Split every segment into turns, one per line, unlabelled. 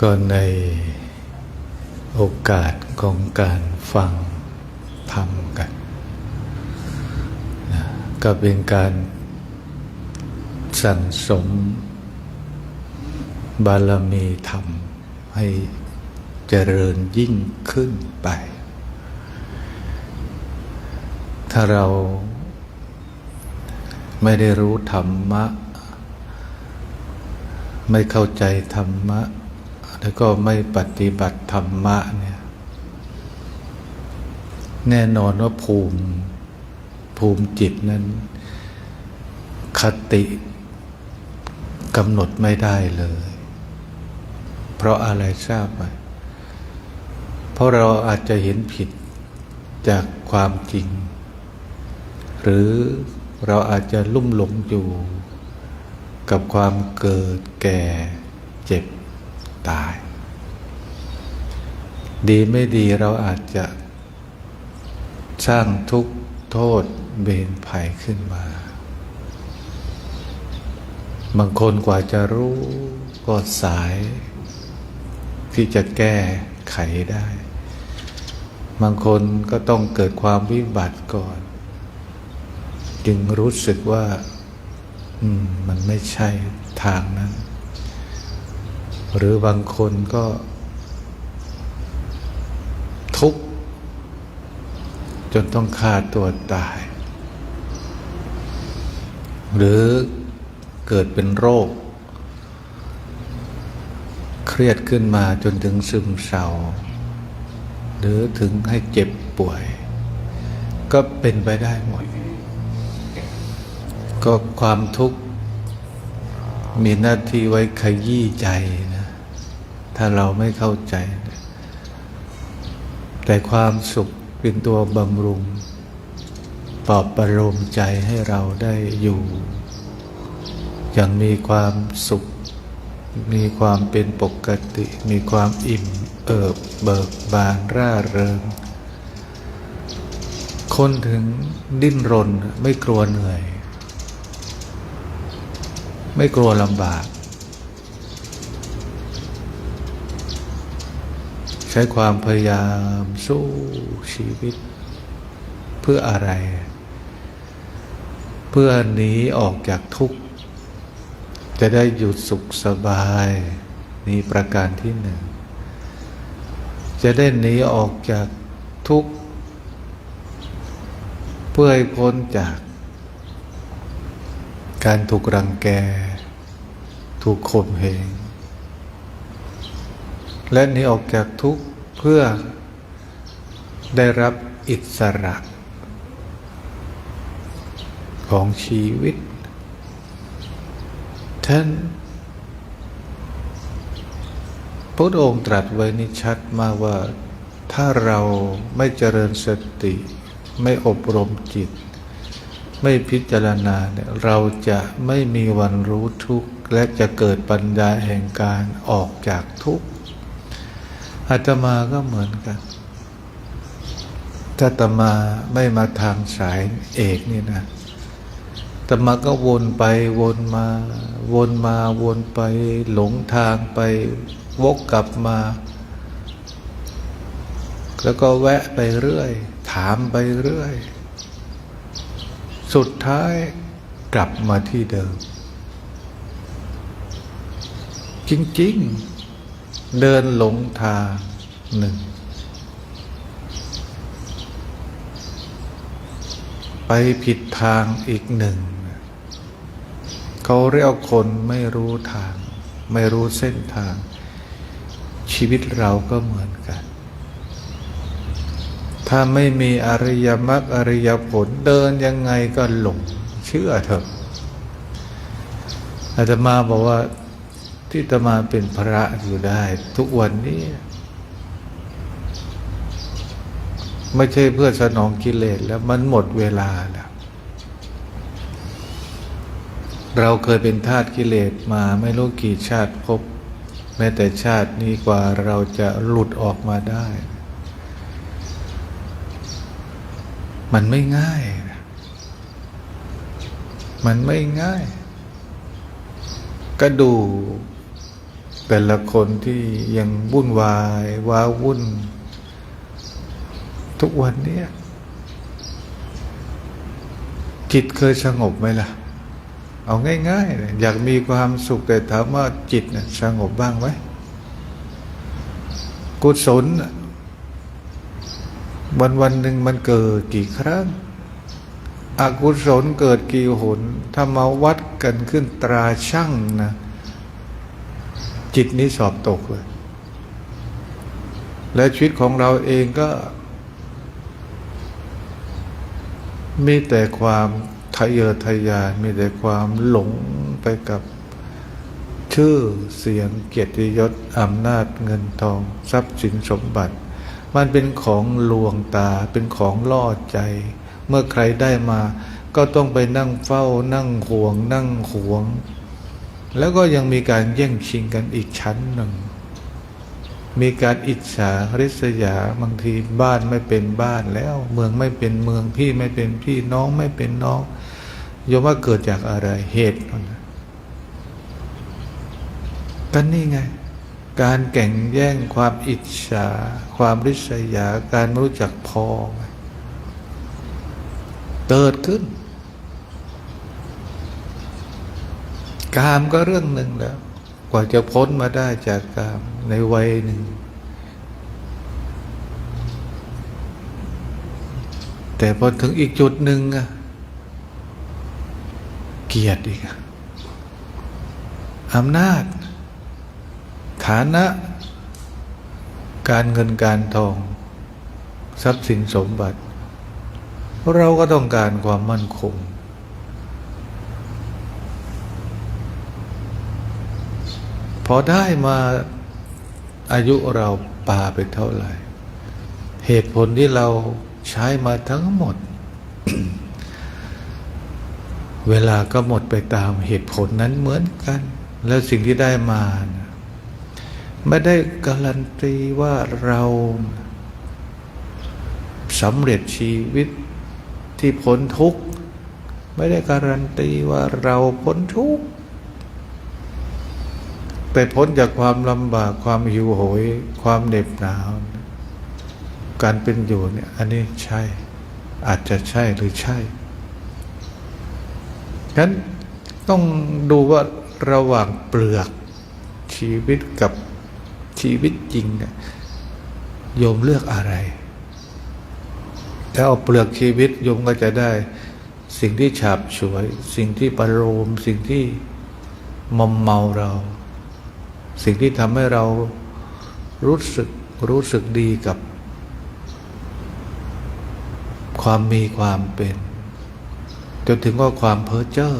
ก็ในโอกาสของการฟังธรรมกันนะก็เป็นการสั่งสม บารมีธรรม ให้เจริญยิ่งขึ้นไป ถ้าเราไม่ได้รู้ธรรมะ ไม่เข้าใจธรรมะ แล้วก็ไม่ปฏิบัติธรรมะเนี่ยแน่นอนว่าภูมิภูมิจิตนั้น คติกำหนดไม่ได้เลย เพราะอะไรทราบไหมเพราะเราอาจจะเห็นผิดจากความจริง หรือเราอาจจะลุ่มหลงอยู่ กับความเกิดแก่เจ็บ ตาย ดีไม่ดีเราอาจจะสร้างทุกข์โทษเบนภัยขึ้นมา บางคนกว่าจะรู้ก็สาย ที่จะแก้ไขได้ บางคนก็ต้องเกิดความวิบัติก่อน จึงรู้สึกว่า อืม มันไม่ใช่ทางนั้น หรือบางคนก็ ทุกข์ จนต้องฆ่าตัวตาย หรือเกิดเป็นโรค เครียดขึ้นมาจนถึงซึมเศร้า หรือถึงให้เจ็บป่วย ก็เป็นไปได้หมด ก็ความทุกข์มีหน้าที่ไว้ขยี้ใจน ถ้าเราไม่เข้าใจ แต่ความสุขเป็นตัวบำรุงปลอบประโลมใจให้เราได้อยู่ อย่างมีความสุข มีความเป็นปกติ มีความอิ่มเอิบเบิกบานร่าเริง คนถึงดิ้นรนไม่กลัวเหนื่อย ไม่กลัวลำบาก ใช้ความพยายามสู้ชีวิต เพื่ออะไร เพื่อหนีออกจากทุกข์ จะได้อยู่สุขสบายนี่ประการที่หนึ่ง จะได้หนีออกจากทุกข์ เพื่อให้พ้นจากการถูกรังแก ถูกข่มเหง และหนีออกจากทุกข์เพื่อได้รับอิสระ ของชีวิต ท่านพระองค์ตรัสไว้นี่ชัดมากว่าถ้าเราไม่เจริญสติ ไม่อบรมจิต ไม่พิจารณาเนี่ยเราจะไม่มีวันรู้ทุกข์ และจะเกิดปัญญาแห่งการออกจากทุกข์ อาตมาก็เหมือนกัน ถ้าตมาไม่มาทางสายเอกนี่นะตมาก็วนไปวนมา วนมาวนไป หลงทางไป วกกลับมา แล้วก็แวะไปเรื่อย ถามไปเรื่อย สุดท้ายกลับมาที่เดิม จริง ๆ เดินหลงทางหนึ่ง ไปผิดทางอีกหนึ่ง เขาเรียกคนไม่รู้ทาง ไม่รู้เส้นทาง ชีวิตเราก็เหมือนกัน ถ้าไม่มีอริยมรรคอริยผลเดินยังไงก็หลง เชื่อเถอะอาตมาบอกว่า ที่ตมาเป็นพระอยู่ได้ ทุกวันนี้ ไม่ใช่เพื่อสนองกิเลสแล้วมันหมดเวลาแล้ว เราเคยเป็นทาสกิเลสมาไม่รู้กี่ชาติพบ แม้แต่ชาตินี้กว่าเราจะหลุดออกมาได้ มันไม่ง่าย มันไม่ง่ายก็ดู แต่ละคนที่ยังวุ่นวาย ว้าวุ่น ทุกวันเนี้ยจิตเคยสงบไหมล่ะ เอาง่ายๆ อยากมีความสุขแต่ถามว่าจิตสงบบ้างไหมกุศลวันวันหนึ่งมันเกิดกี่ครั้ง อกุศลเกิดกี่หนถ้ามาวัดกันขึ้นตราช่างนะ จิตนี้สอบตกเลย และชีวิตของเราเองก็ มีแต่ความทะเยอทะยาน มีแต่ความหลงไปกับชื่อเสียงเกียรติยศอำนาจเงินทอง ทรัพย์สินสมบัติ มันเป็นของลวงตาเป็นของล่อใจ เมื่อใครได้มา ก็ต้องไปนั่งเฝ้านั่งห่วง นั่งหวง แล้วก็ยังมีการแย่งชิงกันอีกชั้นหนึ่ง มีการอิจฉาริษยาบางทีบ้านไม่เป็นบ้านแล้ว เมืองไม่เป็นเมืองพี่ไม่เป็นพี่น้องไม่เป็นน้องโยมว่าเกิดจากอะไรเหตุมันกันนี่ไง การแข่งแย่งความอิจฉา ความริษยา การไม่รู้จักพอเกิดขึ้น กามก็เรื่องหนึ่งแล้ว กว่าจะพ้นมาได้จากกามในวัยหนึ่ง แต่พอถึงอีกจุดหนึ่งอะเกียรติอีกอะอำนาจ ฐานะ การเงินการทอง ทรัพย์สินสมบัติ เราก็ต้องการความมั่นคง พอได้มาอายุเราปาไปเท่าไหร่ เหตุผลที่เราใช้มาทั้งหมด เวลาก็หมดไปตามเหตุผลนั้นเหมือนกัน แล้วสิ่งที่ได้มา ไม่ได้การันตีว่าเราสำเร็จชีวิตที่พ้นทุกข์ ไม่ได้การันตีว่าเราพ้นทุกข์ แต่พ้นจากความลำบากความหิวโหย ความเหน็บหนาว การเป็นอยู่เนี่ยอันนี้ใช่ อาจจะใช่หรือใช่ฉะนั้นต้องดูว่าระหว่างเปลือกชีวิตกับชีวิตจริงเนี่ยโยมเลือกอะไร ถ้าเอาเปลือกชีวิตโยมก็จะได้ สิ่งที่ฉาบฉวย สิ่งที่ประโลมสิ่งที่มอมเมาเรา สิ่งที่ทำให้เรารู้สึกรู้สึกดีกับ ความมีความเป็น จนถึงว่าความเพ้อเจ้อ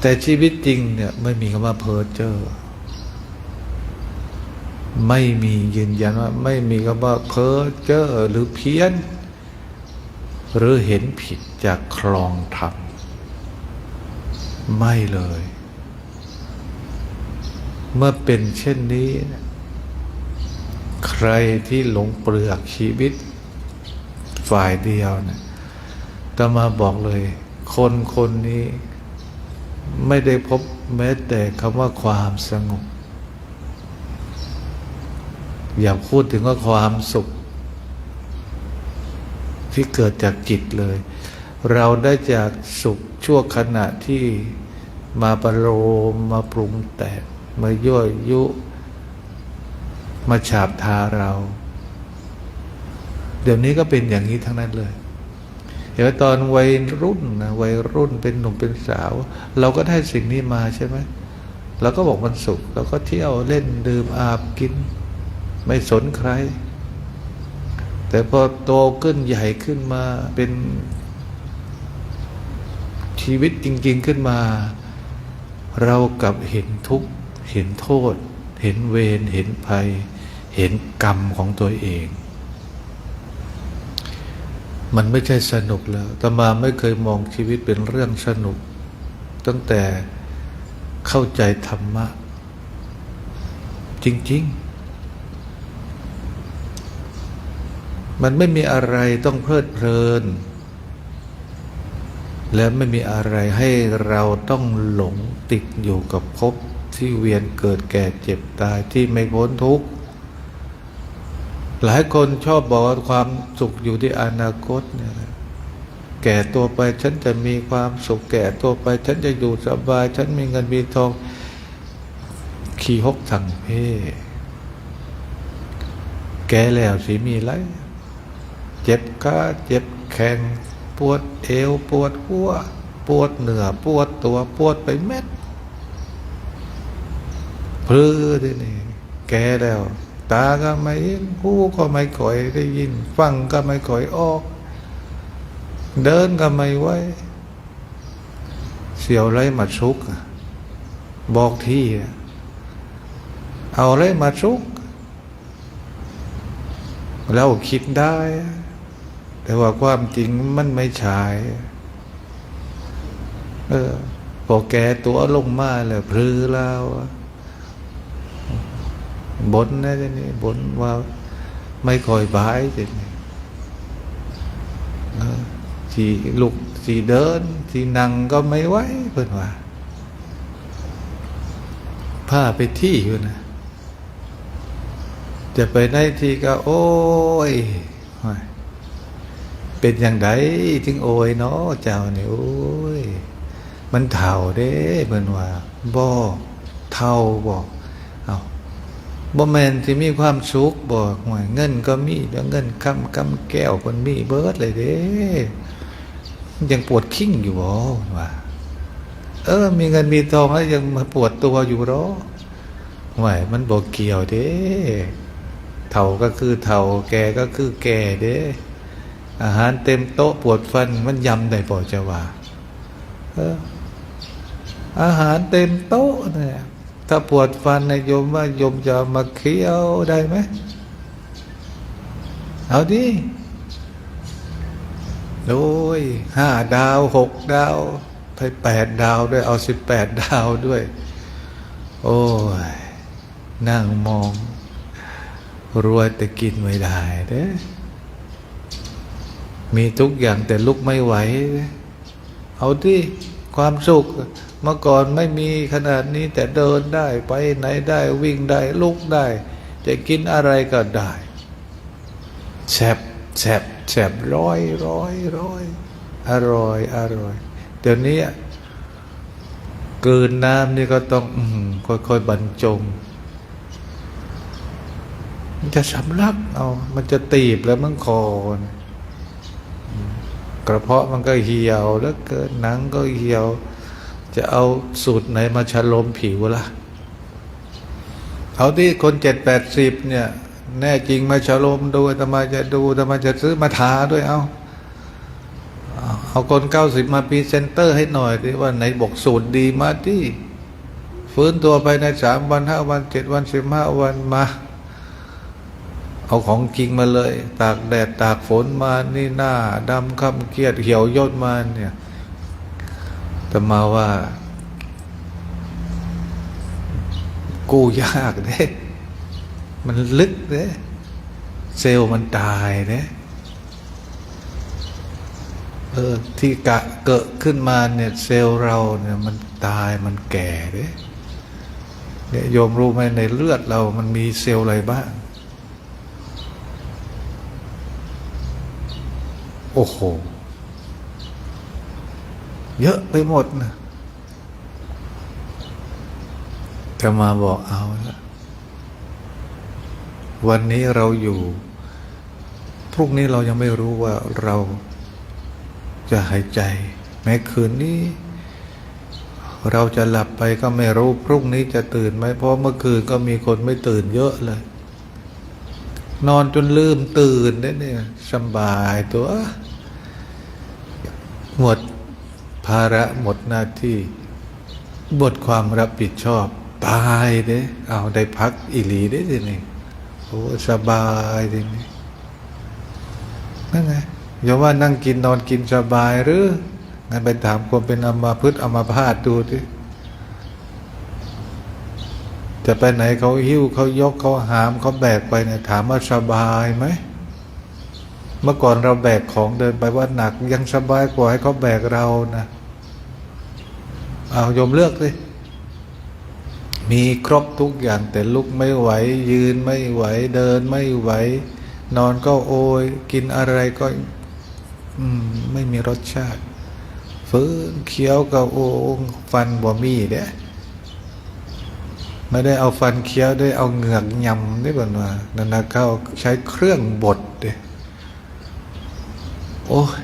แต่ชีวิตจริงเนี่ยไม่มีคำว่าเพ้อเจ้อไม่มียืนยันว่า ไม่มีคำว่าเพ้อเจ้อหรือเพี้ยน หรือเห็นผิดจากคลองธรรมไม่เลย เมื่อเป็นเช่นนี้ ใครที่หลงเปลือกชีวิต ฝ่ายเดียวนี่ยตมาบอกเลย คนคนนี้ ไม่ได้พบแม้แต่คำว่าความสงบ อย่าพูดถึงว่าความสุข ที่เกิดจากจิตเลย เราได้จากสุขชั่วขณะที่มาประโลมมาปรุงแต่ง มายั่วยุ มาฉาบทาเรา เดี๋ยวนี้ก็เป็นอย่างนี้ทั้งนั้นเลยเดี๋ยวตอนวัยรุ่นนะวัยรุ่นเป็นหนุ่มเป็นสาว เราก็ได้สิ่งนี้มาใช่ไหมเราก็บอกมันสุขเราก็เที่ยวเล่นดื่มอาบกิน ไม่สนใคร แต่พอโตขึ้นใหญ่ขึ้นมาเป็นชีวิตจริง ๆขึ้นมา เรากลับเห็นทุกข์ เห็นโทษ เห็นเวรเห็นภัย เห็นกรรมของตัวเอง มันไม่ใช่สนุกแล้วตมาไม่เคยมองชีวิตเป็นเรื่องสนุก ตั้งแต่เข้าใจธรรมะ จริง ๆมันไม่มีอะไรต้องเพลิดเพลิน และไม่มีอะไรให้เราต้องหลงติดอยู่กับภพ ที่เวียนเกิดแก่เจ็บตายที่ไม่พ้นทุกข์หลายคนชอบบอกว่าความสุขอยู่ที่อนาคตเนี่ยนะแก่ตัวไปฉันจะมีความสุขแก่ตัวไป ฉันจะอยู่สบาย ฉันมีเงินมีทอง ขี่หกทางเพศแก่แล้วสิมีไรเจ็บขาเจ็บแข้งปวดเอวปวดหัว ปวดเหนือปวดตัวปวดไปเม็ด พลือที่นี่แก่แล้ว ตาก็ไม่เห็นหูก็ไม่ค่อยได้ยิน ฟังก็ไม่ค่อยออก เดินก็ไม่ไหวเสียวไรมาชุก บอกที่ เอาไรมาชุก เราคิดได้ แต่ว่าความจริงมันไม่ใช่เออพอแกตัวลงมาแล้วพลือแล้ว บนนะทีนี้บนว่าไม่ค่อยบายทีนี้สีลุกสีเดิน สีนั่งก็ไม่ไหวเพื่อนว่าผ้าไปที่อยู่นะ จะไปได้ทีก็ โอ้ย เป็นอย่างไดถึงโอยเนาะเจ้าเนี่ยโอ้ย มันเท่าเด้เพิ่นว่าบ่เท่าบอา บ่แม่นสิมีความสุขบ่ห่วยเงินก็มีเดี๋ยวเงินคำคำแก้วเพิ่นมีเบิดเลยเด้ยังปวดขิ้งอยู่บ่ว่าเออ มีเงินมีทองแล้วยังมาปวดตัวอยู่หรอห่วยมันบ่เกี่ยวเด้เท่าก็คือเท่าแก่ก็คือแก่เด้อาหารเต็มโต๊ะปวดฟันมันยำได้พอจะว่าเอออาหารเต็มโต๊ะเนี่ย ถ้าปวดฟันนะโยมว่าโยมจะมาเคี้ยวได้ไหมเอาดิโอ้ยห้าดาวหกดาวไปแปดดาวด้วยเอาสิบแปดดาวด้วย โอ้ย นั่งมองรวยแต่กินไม่ได้เด้มีทุกอย่างแต่ลุกไม่ไหว เอาที่ความสุข เมื่อก่อนไม่มีขนาดนี้แต่เดินได้ไปไหนได้วิ่งได้ลุกได้ จะกินอะไรก็ได้แฉบแฉบแฉบร้อยร้อยร้อยอร่อยอร่อย เดี๋ยวนี้เกินน้ำนี่ก็ต้องอค่อยๆบรรจง มันจะสำลักเอา มันจะตีบแล้วมันคอนกระเพาะมันก็เหี่ยวแล้วเกินหนังก็เหี่ยว จะเอาสูตรไหนมาชะลมผิวล่ะ เอาที่คนเจ็ดแปดสิบเนี่ย แน่จริงมาชะลมดูแต่มาจะดูแต่มาจะซื้อมาทาด้วยเอาเอาเอาคนเก้าสิบมาพรีเซนเตอร์ให้หน่อยดิว่าไหนบอกสูตรดีมาที่ฟื้นตัวไปในสามวันห้าวันเจ็ดวันสิบห้าวันมา เอาของจริงมาเลย ตากแดดตากฝนมานี่หน้าดำคำเครียดเหี่ยวย่นมาเนี่ย แต่มาว่า กู้ยากเด้มันลึกเด้เซลล์มันตายเด้เออที่กะเกิดขึ้นมาเนี่ยเซลล์เราเนี่ยมันตายมันแก่เด้เนี่ยโยมรู้ไหมในเลือดเรามันมีเซลล์อะไรบ้าง โอ้โห เยอะไปหมดนะจะมาบอกเอาละวันนี้เราอยู่ พรุ่งนี้เรายังไม่รู้ว่าเราจะหายใจ แม้คืนนี้ เราจะหลับไปก็ไม่รู้ พรุ่งนี้จะตื่นไหมเพราะเมื่อคืนก็มีคนไม่ตื่นเยอะเลย นอนจนลืมตื่นได้เนี่ยสบายตัว หมด ภาระหมดหน้าที่หมดความรับผิดชอบ ตายเด้เอาได้พักอีหลีได้ทีนี่โอ้สบายทีนี่นั่นไงอย่าว่านั่งกินนอนกินสบายหรืองั้นไปถามคนเป็นอามาพึกษ์อามาพาตดูดิจะไปไหนเขาหิ้วเขายกเขาหามเขาแบกไปเนี่ยถามว่าสบายไหมเมื่อก่อนเราแบกของเดินไปว่าหนักยังสบายกว่าให้เขาแบกเรานะ เอาโยมเลือกสิมีครบทุกอย่างแต่ลุกไม่ไหว ยืนไม่ไหว เดินไม่ไหว นอนก็โอยกินอะไรก็มไม่มีรสชาติฟื้นเคี้ยวก็โอ้ฟันบ่มีเด้ไม่ได้เอาฟันเคี้ยวได้เอาเหงือกยำได้บ่นว่านั่นนะเขาใช้เครื่องบดเด้โอ้ย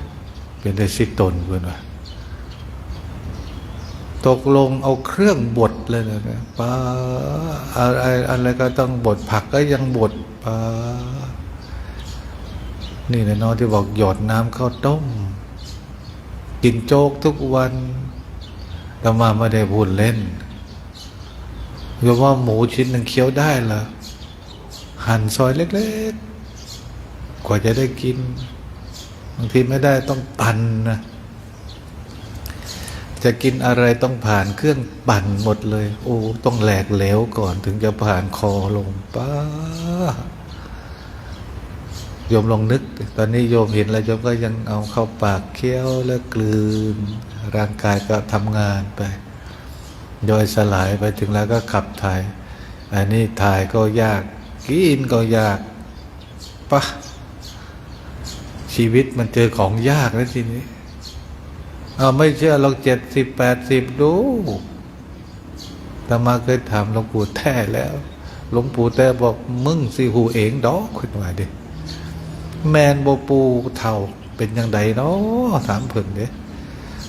เป็นได้สิตนเพื่อนว่า ตกลงเอาเครื่องบดเลยนะเนี่ยป้าอะไรอะไรก็ต้องบดผักก็ยังบดป้านี่แหละเน้องที่บอกหยอดน้ำข้าวต้ม กินโจ๊กทุกวันแต่มาไม่ได้พูดเล่นโยมว่าหมูชิ้นหนึ่งเคี้ยวได้เหรอหั่นซอยเล็ก ๆ กว่าจะได้กิน บางทีไม่ได้ต้องปั่นนะ จะกินอะไรต้องผ่านเครื่องปั่นหมดเลย โอ้ต้องแหลกเหลวก่อนถึงจะผ่านคอลงป้าโยมลองนึก ตอนนี้โยมเห็นแล้วโยมก็ยังเอาเข้าปากเคี้ยวแล้วกลืน ร่างกายก็ทำงานไปย่อยสลายไปถึงแล้วก็ขับถ่าย อันนี้ถ่ายก็ยาก กินก็ยากปะชีวิตมันเจอของยากแล้วทีนี้ เอาไม่เชื่อลองเจ็ดสิบแปดสิบดูธรรมาเคยถามหลวงปู่แท้แล้ว หลวงปู่แท้บอกมึงสิหูเองดอกคุณว่าดิแมนโบปูเท่าเป็นยังไงเนาะถามเพิ่นเด้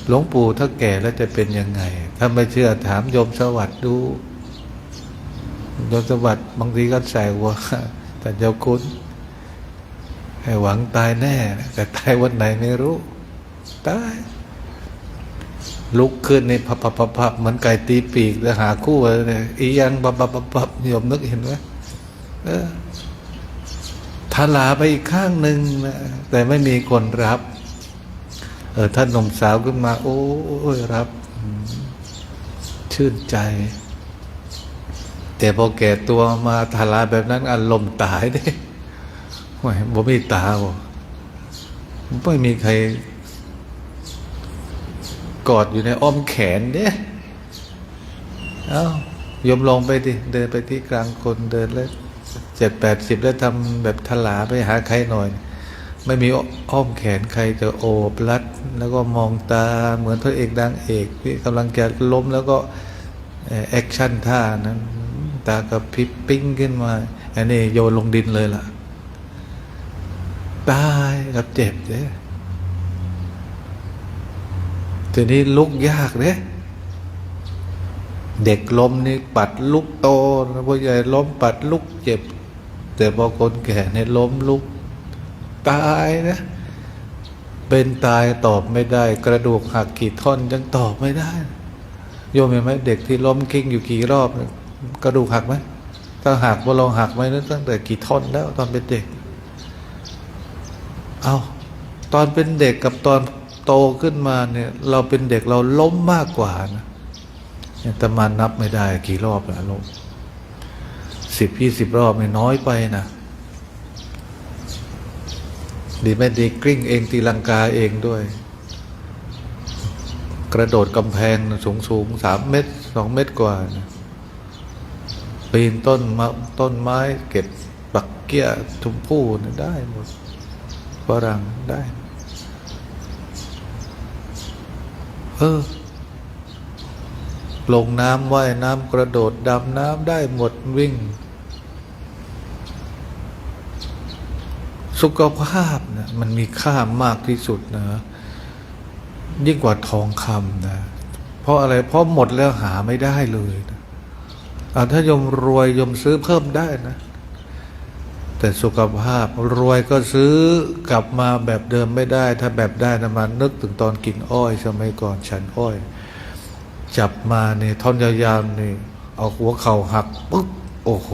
หลวงปู่ถ้าแก่แล้วจะเป็นยังไง ถ้าไม่เชื่อถามโยมสวัสดิ์ดูโยมสวัสดิ์บางทีก็แซวว่าแต่เจ้าคุณให้หวังตายแน่ แต่ตายวันไหนไม่รู้ ตาย ลุกขึ้นในพับพับพับพับเหมือนไก่ตีปีกแล้วหาคู่เลยอียังปับปับปับปับโยมนึกเห็นไหมเออทลาไปอีกข้างหนึ่งนะแต่ไม่มีคนรับ เออท่านหนุ่มสาวขึ้นมา โอ้ยรับ ชื่นใจ แต่พอแก่ตัวมาทลาแบบนั้นอารมณ์ตายเด้โอ้ยบ่มีตาบ่ไม่มีใคร กอดอยู่ในอ้อมแขนเนี่ยเอาโยมลงไปดิ เดินไปที่กลางคนเดินแล้วเจ็ดแปดสิบแล้วทำแบบทลาไปหาใครหน่อย ไม่มีอ้อมแขนใครจะโอบรัด แล้วก็มองตาเหมือนพระเอกดังเอกที่กำลังจะล้มแล้วก็แอคชั่นท่านั้นตากระพริบปิ้งขึ้นมา อันนี้โยนลงดินเลยล่ะ ตายกับเจ็บเนี่ย ทีนี้ลุกยากเนี่ยเด็กล้มนี่ปัดลุกโตนะผู้ใหญ่ล้มปัดลุกเจ็บ แต่พอคนแก่เนี่ยล้มลุก ตายนะเป็นตายตอบไม่ได้ กระดูกหักกี่ท่อนยังตอบไม่ได้ โยมเห็นไหมเด็กที่ล้มกิ้งอยู่กี่รอบ กระดูกหักไหมถ้าหักว่าลองหักไหมนั่นตั้งแต่กี่ท่อนแล้วตอนเป็นเด็ก เอาตอนเป็นเด็กกับตอน โตขึ้นมาเนี่ยเราเป็นเด็กเราล้มมากกว่านะเนี่ยแต่มานับไม่ได้กี่รอบแล้วล้มสิบยี่สิบรอบไม่น้อยไปนะ ดีไม่ดีกลิ้งเองตีลังกาเองด้วย กระโดดกำแพงสูงสูงๆสามเมตรสองเมตรกว่านะปีนต้นมต้นไม้เก็บปักเกี้ยทุมพู่นะได้หมดฝรั่งได้ เออ ลงน้ำว่ายน้ำกระโดดดำน้ำได้หมดวิ่ง สุขภาพนะมันมีค่ามากที่สุดนะ ยิ่งกว่าทองคำนะ เพราะอะไร เพราะหมดแล้วหาไม่ได้เลยนะอ่ถ้ายมรวยยมซื้อเพิ่มได้นะ แต่สุขภาพรวยก็ซื้อกลับมาแบบเดิมไม่ได้ ถ้าแบบได้นะมันนึกถึงตอนกินอ้อยสมัยก่อนฉันอ้อย จับมาเนี่ยท่อนยาวๆนี่เอาหัวเข่าหักปุ๊บโอ้โห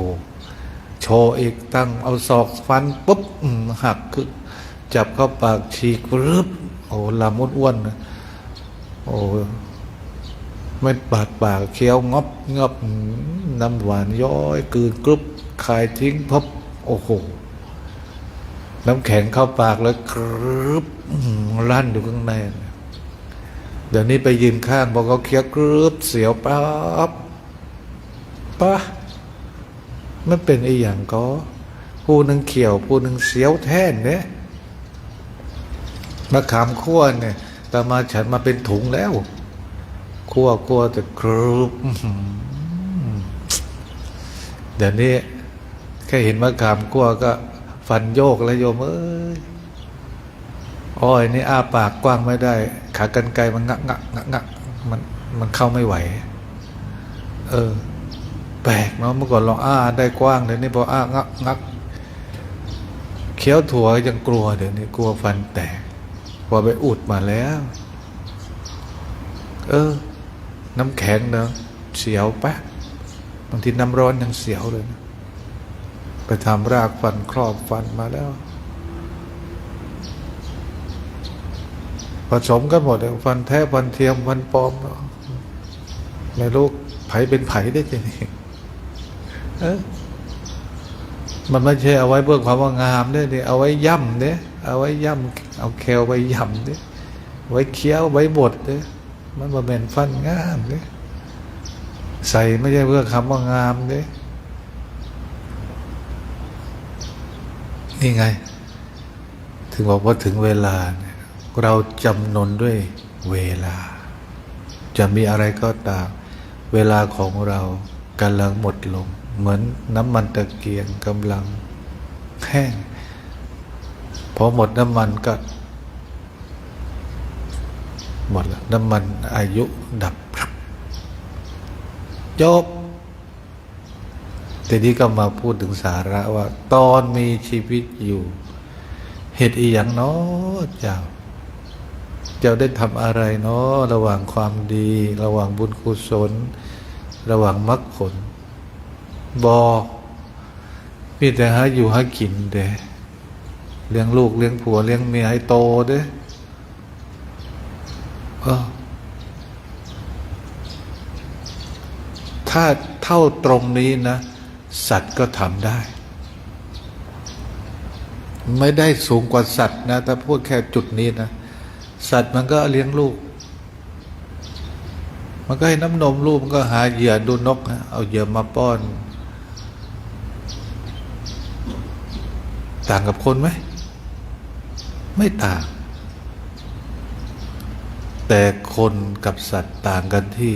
โชว์อีกตั้งเอาศอกฟันปุ๊บหักคือจับเข้าปากฉีกรึบโอ้ลำอ้วนๆโอ้ไม่บาดปากเคี้ยวงอบงอบน้ำหวานย้อยกืนกรุบคายทิ้งพบ โอ้โหน้ำแข็งเข้าปากแล้วกรึบลั่นอยู่ข้างใน เดี๋ยวนี้ไปยืนข้างพอเขาเคี้ยวกรึบเสียวปั๊บปะมันเป็นไอ้อย่างก็ผู้หนึ่งเขียวผู้หนึ่งเสียวแท่นเนี่ยมะขามคั่วเนี่ยแต่มาฉันมาเป็นถุงแล้วคั่วคั่วแต่กรุบเดี๋ยวนี้ แค่เห็นมะขามคั่วก็ฟันโยกแล้วโยมเอ้ยอ้อยนี่อ้าปากกว้างไม่ได้ ขากรรไกรมันงักงักงักงักมันมันเข้าไม่ไหว เออ แปลกเนาะเมื่อก่อนลองอ้าได้กว้างเดี๋ยวนี้พออ้างักงักเคี้ยวถั่วยังกลัวเดี๋ยวนี้กลัวฟันแตกพอไปอุดมาแล้ว เออ น้ำแข็งเนาะเสียวปะบางทีน้ำร้อนยังเสียวเลยนะ ทำรากฟันครอบฟันมาแล้ว ผสมกันหมดเลยฟันแท้ฟันเทียมฟันปลอมเนาะไม่รู้ไผเป็นไผได้จริงเออมันไม่ใช่เอาไว้เพื่อความว่างามเนี่ยเอาไว้ย่ำเนี่ยเอาไว้ย่ำเอาแคลไว้ย่ำเนี่ยไว้เคี้ยวไว้บดเนี่ยมันมาเป็นฟันงามเนี่ยใส่ไม่ใช่เพื่อคำว่างามเนี่ย นี่ไง ถึงบอกว่าถึงเวลา เราจำนนด้วยเวลา จะมีอะไรก็ตาม เวลาของเรากำลังหมดลง เหมือนน้ำมันตะเกียงกำลังแห้งพอหมดน้ำมันก็ หมดแล้วน้ำมันอายุดับพรับจบ ทีนี้ก็มาพูดถึงสาระว่า ตอนมีชีวิตอยู่เหตุอีอย่างเนาะเจ้า เจ้าได้ทำอะไรเนาะระหว่างความดี ระหว่างบุญกุศล ระหว่างมรรคผลบอกมีแต่หาอยู่หากินเด้เลี้ยงลูกเลี้ยงผัวเลี้ยงเมียให้โตเด้ถ้าเท่าตรงนี้นะ สัตว์ก็ทำได้ ไม่ได้สูงกว่าสัตว์นะถ้าพูดแค่จุดนี้นะ สัตว์มันก็เลี้ยงลูก มันก็ให้น้ำนมลูกมันก็หาเหยื่อดูนกนะเอาเหยื่อมาป้อน ต่างกับคนไหม ไม่ต่าง แต่คนกับสัตว์ต่างกันที่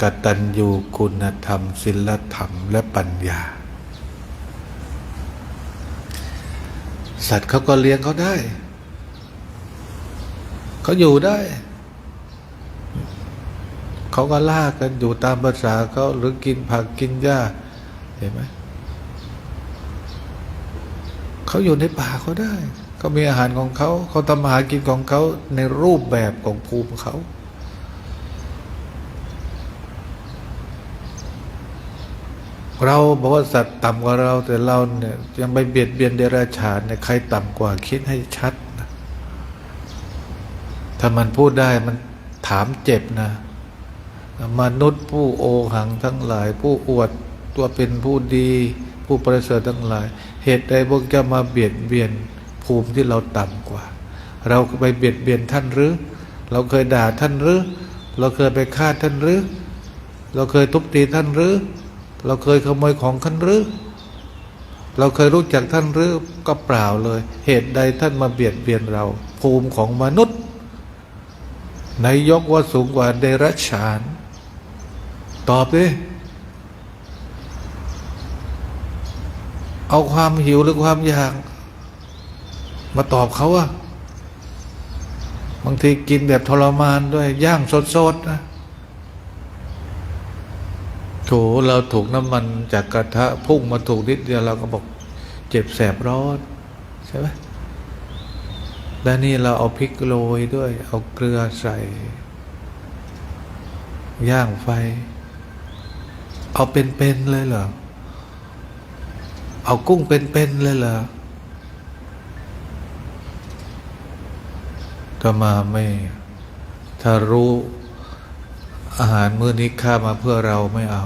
กตัญญูคุณธรรมศีลธรรมและปัญญา สัตว์เขาก็เลี้ยงเขาได้ เขาอยู่ได้ เขาก็ล่ากันอยู่ตามภาษาเขาหรือกินผักกินหญ้าเห็นไหมเขาอยู่ในป่าเขาได้ เขามีอาหารของเขา เขาทำอาหารกินของเขาในรูปแบบของภูมิเขา เราบอกว่าสัตว์ต่ำกว่าเรา แต่เราเนี่ยยังไปเบียดเบียนเดรัจฉานเนี่ยใครต่ำกว่าคิดให้ชัดนะถ้ามันพูดได้มันถามเจ็บนะ มนุษย์ผู้โอหังทั้งหลาย ผู้อวดตัวเป็นผู้ดี ผู้ประเสริฐทั้งหลาย เหตุใดพวกจ้ามาเบียดเบียนภูมิที่เราต่ำกว่า เราไปเบียดเบียนท่านหรือ เราเคยด่าท่านหรือ เราเคยไปฆ่าท่านหรือ เราเคยทุบตีท่านหรือ เราเคยขโมยของท่านหรือ เราเคยรู้จักท่านหรือก็เปล่าเลย เหตุใดท่านมาเบียดเบียนเรา ภูมิของมนุษย์ในยกว่าสูงกว่าเดรัจฉาน ตอบดิเอาความหิวหรือความอยาก มาตอบเขาอะบางทีกินแบบทรมานด้วยย่างสดๆนะ โถเราถูกน้ำมันจากกระทะพุ่งมาถูกนิดเดียวเราก็บอกเจ็บแสบร้อนใช่ไหมและนี่เราเอาพริกโรยด้วย เอาเกลือใส่ ย่างไฟ เอาเป็นๆเลยเหรอ เอากุ้งเป็นๆเลยเหรอถ้ามาไม่ ถ้ารู้ อาหารมื้อนี้ฆ่ามาเพื่อเราไม่เอา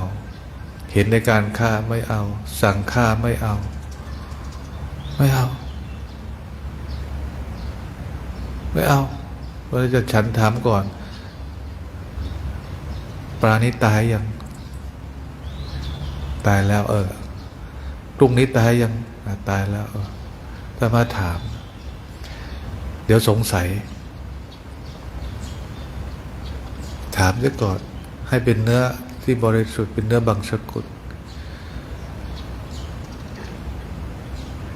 เห็นในการฆ่าไม่เอา สั่งฆ่าไม่เอา ไม่เอา ไม่เอาเราจะฉันถามก่อน ปลานี้ตายยัง ตายแล้ว เออพรุ่งนี้ตายยังตายแล้ว เออถ้ามาถาม เดี๋ยวสงสัย ถามซะก่อน ให้เป็นเนื้อที่บริสุทธิ์เป็นเนื้อบางสกุล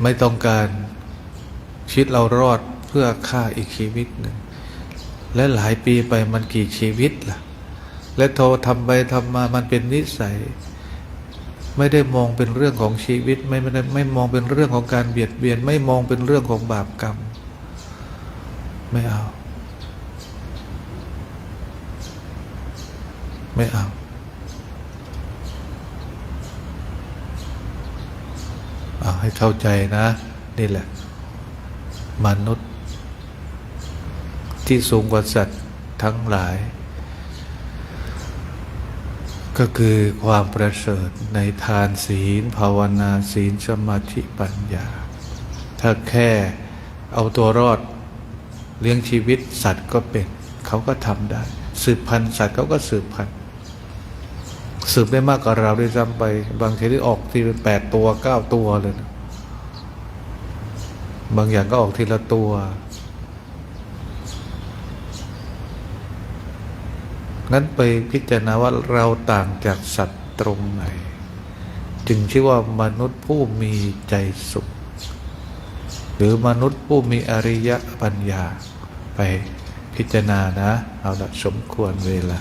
ไม่ต้องการชีวิตเรารอดเพื่อฆ่าอีกชีวิตหนึ่งและหลายปีไปมันกี่ชีวิตล่ะ และโทรทำไปทำมามันเป็นนิสัย ไม่ได้มองเป็นเรื่องของชีวิต ไม่ไม่ได้ไม่มองเป็นเรื่องของการเบียดเบียน ไม่มองเป็นเรื่องของบาปกรรม ไม่เอา ไม่เอา เอาให้เข้าใจนะ นี่แหละ มนุษย์ ที่สูงกว่าสัตว์ทั้งหลาย ก็คือความประเสริฐในทานศีล ภาวนาศีลสมาธิปัญญา ถ้าแค่เอาตัวรอดเลี้ยงชีวิตสัตว์ก็เป็น เขาก็ทำได้ สืบพันธุ์สัตว์เขาก็สืบพันธุ์ สืบได้มากกว่าเราด้วยซ้ำไป บางทีที่ออกทีเป็นแปดตัวเก้าตัวเลยนะบางอย่างก็ออกทีละตัว นั้นไปพิจารณาว่าเราต่างจากสัตว์ตรงไหน จึงชื่อว่ามนุษย์ผู้มีใจสุข หรือมนุษย์ผู้มีอริยปัญญา ไปพิจารณานะ เอาละสมควรเวลา